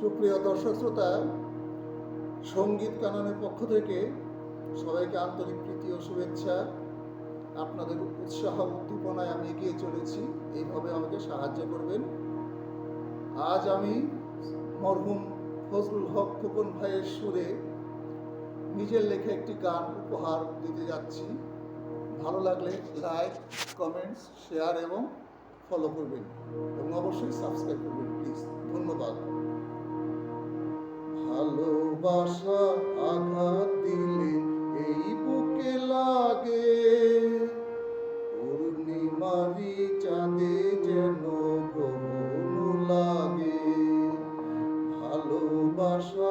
সুপ্রিয় দর্শক শ্রোতা, সংগীত কাননের পক্ষ থেকে সবাইকে আন্তরিক প্রীতি ও শুভেচ্ছা। আপনাদের উৎসাহ উদ্দীপনায় আমি এগিয়ে চলেছি। এইভাবে আমাকে সাহায্য করবেন। আজ আমি মরহুম ফজলুল হক খোকন ভাইয়ের সুরে নিজের লেখা একটি গান উপহার দিতে যাচ্ছি। ভালো লাগলে লাইক কমেন্টস শেয়ার এবং ফলো করবেন এবং অবশ্যই সাবস্ক্রাইব করবেন বাসা আঘাত দিলে এই বুকে লাগে। পূর্ণিমারি চাঁদে যেন ভ্রমণ লাগে। ভালোবাসা